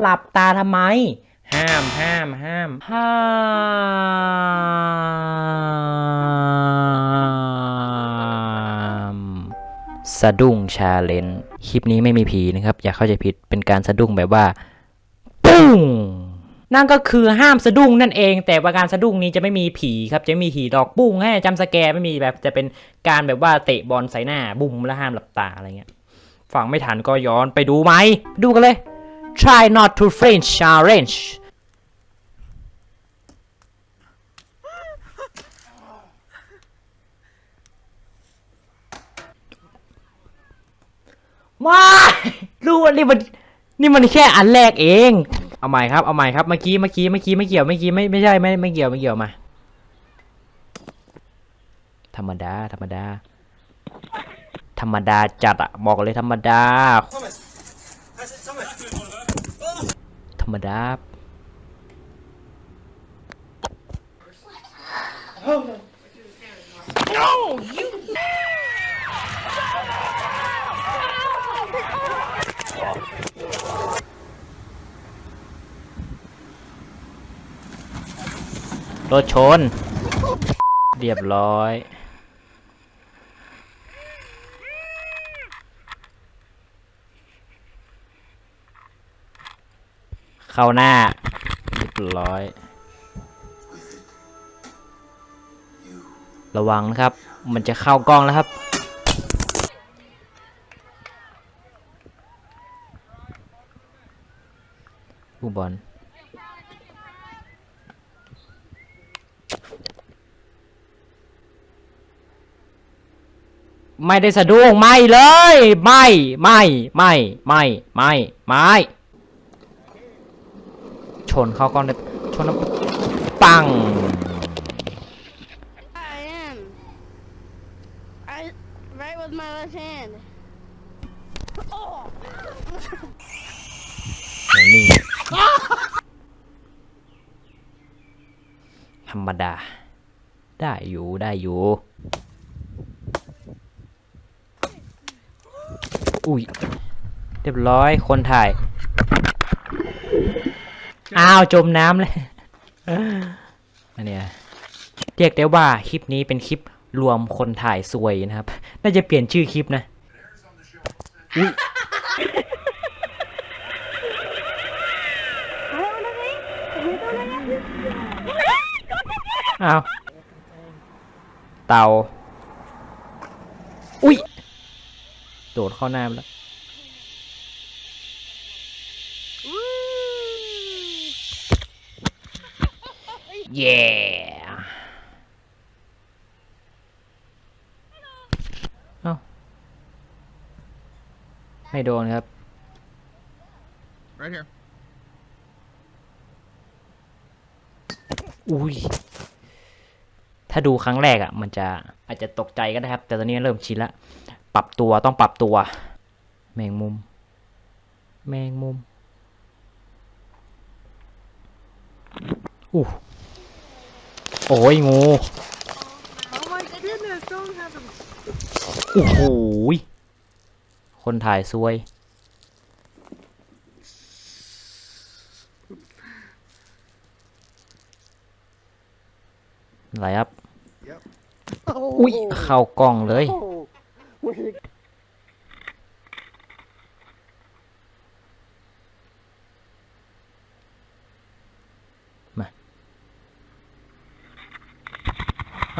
หลับตาทำไม ห้ามห้ามห้ามห้ามสะดุ้งชาเลนจ์คลิปนี้ไม่มีผีนะครับ อย่าเข้าใจผิดเป็นการสะดุ้งแบบว่าปุ้งนั่นก็คือห้ามสะดุ้งนั่นเอง แต่ว่าการสะดุ้งนี้จะไม่มีผีครับจะไม่มีผีดอกปุ้งให้จำสแกร์ไม่มีแบบจะเป็นการแบบว่าเตะบอลใส่หน้าบุ้มแล้วห้ามหลับตาอะไรเงี้ยฟังไม่ทันก็ย้อนไปดูไหมไปดูกันเลย try not to French challenge ว้ารู้ว่านี่มันนี่มันแค่อันแรกเอง เอาใหม่ครับ เอาใหม่ครับ เมื่อกี้ เมื่อกี้ เมื่อกี้ ไม่เกี่ยว เมื่อกี้ไม่ ไม่ใช่ ไม่ ไม่เกี่ยว ไม่เกี่ยวมา ธรรมดา ธรรมดา ธรรมดาจัดอะบอกเลยธรรมดา ธรรมดารถชน เรียบร้อย เข้าหน้าเรียบร้อย ระวังนะครับ มันจะเข้ากล้องแล้วครับผู้บอลไม่ได้สะดุ้งไม่เลย ไม่ ไม่ ไม่ ไม่ ไม่ ไม่ ชนเข้ากล้องเลยชนแล้วปัง I am. I right with my left hand. Oh. อย่างนี้ธรรมดา ได้อยู่ได้อยู่ อุ้ย เรียบร้อยคนถ่าย อ้าวจมน้ำเลยอันเนี้ยเรียกได้ว่าคลิปนี้เป็นคลิปรวมคนถ่ายซวยนะครับ น่าจะเปลี่ยนชื่อคลิปนะอุ๊ยอ้าวเต่า อุ้ย โดดเข้าหน้าไปแล้ว เย้เอ้าไม่โดนครับ Right here. อุ้ย ถ้าดูครั้งแรกอะ่ะ มันจะอาจจะตกใจก็ได้ครับ แต่ตอนนี้เริ่มชินละ ปรับตัวต้องปรับตัว แมงมุม แมงมุมอู้ โอ้ยงู Oh my goodness! Don't have him. โอ้โหยคนถ่ายซวย อะไรครับ Yep. อุ้ยเข้ากล้องเลยมา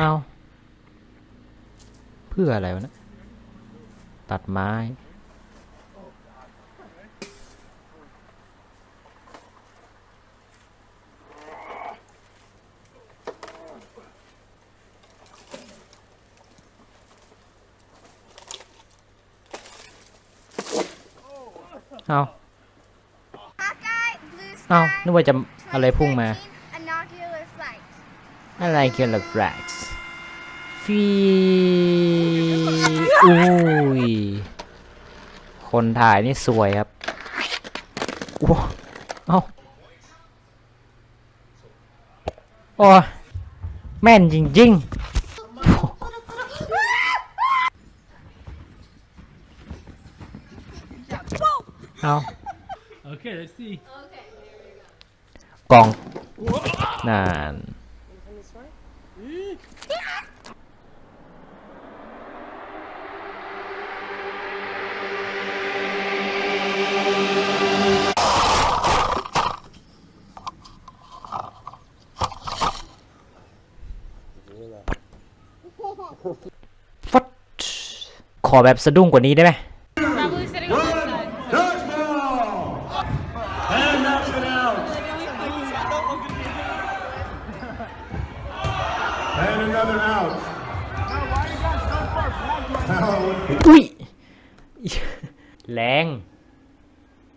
เอาเพื่ออะไรวะเนะตัดไม้เอา Hawkeye, Blue เอา Sky, นึกว่าจะอะไรพุ่งมา 2013, Inaugural flight. อะไรเกี่ยวกับแฟลกซ์ฟีอุ้ย คนถ่ายนี่สวยครับว้าเอ้าโอ้ยแม่นจริงๆเอา Okay, let's see. กล่องนั่น ขอแบบสะดุ้งกว่านี้ได้ไหม Probably sitting on this side. And knocks it out. And another out. อุ้ย แรง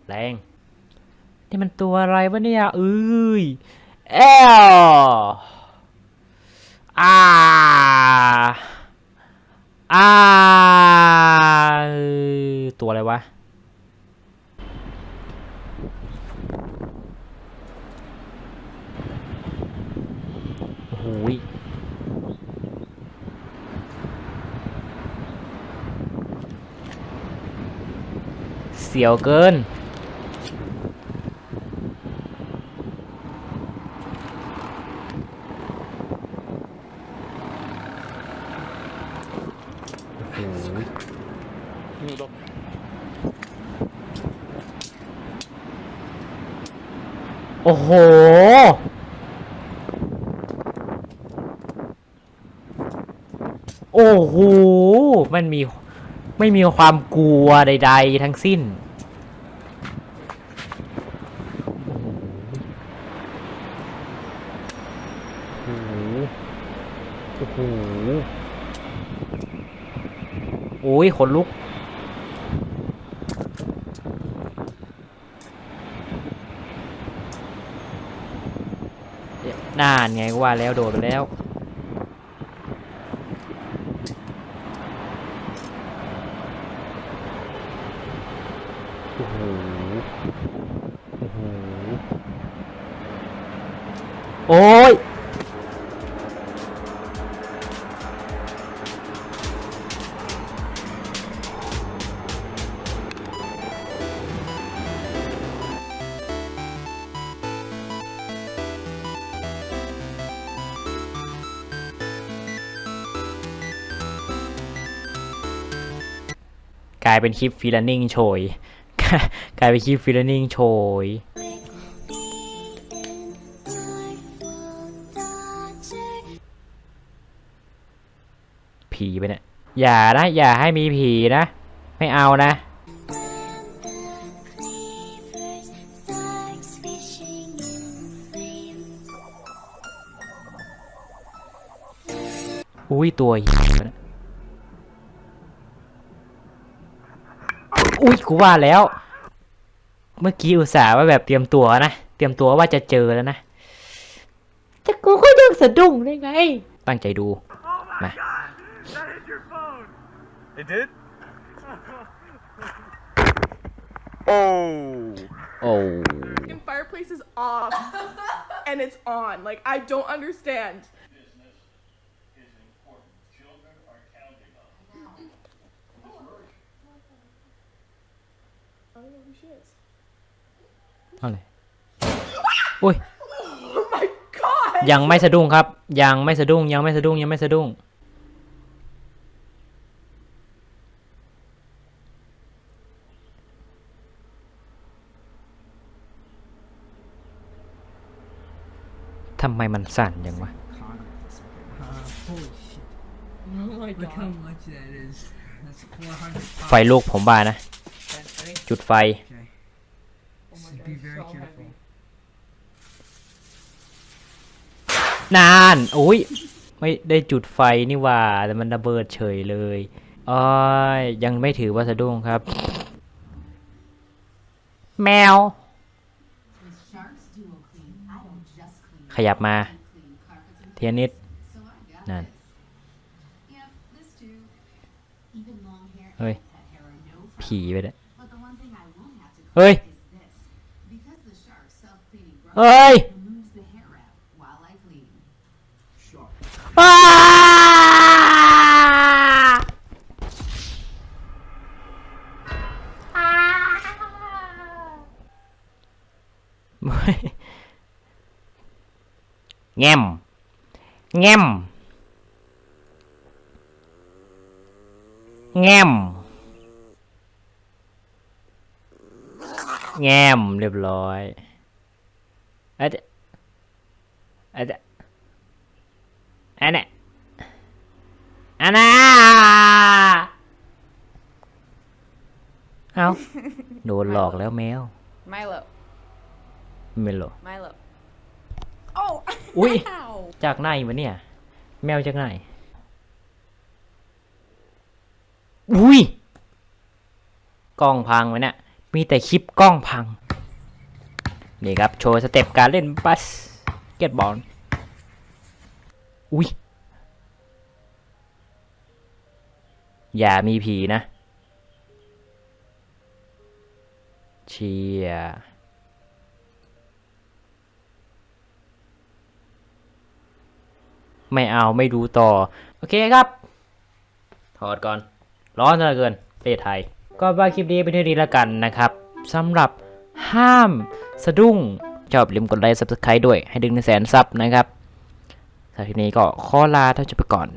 แรง นี่มันตัวอะไรวะเนี่ยเอ้ยแอลอ่า อ่า ตัวอะไรวะ โอ้โหเสียวเกิน อ้โห โอ้โห มันมี ไม่มีความกลัวใด ๆ ทั้งสิ้น โอ้โห โอ้โห โอ้ยขนลุก น่านไงก็ว่าแล้วโดดไปแล้ว โอ้โหโอ้โหโอ้ย กลายเป็นคลิปฟิลนิ่งโชยกลายเป็นคลิปฟิลนิ่งโชยผีไปเนี่ยอย่านะอย่าให้มีผีนะ ไม่เอานะ อุ้ยตัวใหญ่ไปเนี่ย กูว่าแล้ว เมื่อกี้อุตส่าห์ว่าแบบเตรียมตัวนะ เตรียมตัวว่าจะเจอแล้วนะ แต่กูก็ยังสะดุ้งได้ไง ตั้งใจดู มา That hit your phone. It did? oh. โอ้ fucking fireplace is off and it's on. Like I don't understand. I don't know who she is. เอาเลยอุ้ย Oh my god! ยังไม่สะดุ้งครับ ยังไม่สะดุ้ง ยังไม่สะดุ้ง ยังไม่สะดุ้ง ทำไมมันสั่นยังวะ Holy shit. Oh my Look how much that is. That's 400ไฟลูกผมบ้านะ จุดไฟ Okay. So be very careful. นานอุ้ยไม่ได้จุดไฟนี่หว่า แต่มันระเบิดเฉยเลยอ้อยยังไม่ถือว่าสะดุ้งครับ แมว Sharks dual clean. I don't just clean ขยับมา clean carpets and เทียนิด so I got None. this. Yep, this too. Even long hair Oi. and pet hair are no ผี problem. ไปเนี่ย shark's self-cleaning brush เอ้ย removes the hair wrap while I clean. อ้าไม่แง้มแง้มแง้ม แง้มเรียบร้อยอะเดอะเดอันเนี้ยอันน่ะเอาโดนหลอกแล้วแมว Milo. ไม่หรอก Milo. อุ้ยจากไหนวะเนี่ย แมวจากไหนอุ้ยกล้องพังวะเนี่ย มีแต่คลิปกล้องพัง นี่ครับ โชว์สเต็ปการเล่นบัสเกตบอล อุ้ยอย่ามีผีนะ เชียร์ไม่เอาไม่ดูต่อ โอเคครับ ถอดก่อน ร้อนเหลือเกินประเทศไทย ก็ว่าคลิปนี้เป็นเท่านี้แล้วกันนะครับสำหรับห้ามสะดุ้งชอบลืมกดไลค์ subscribe ด้วยให้ดึงหนึ่งแสนซับนะครับสำหรับคลิปนี้ก็ขอลาท่านผู้ชมไปก่อน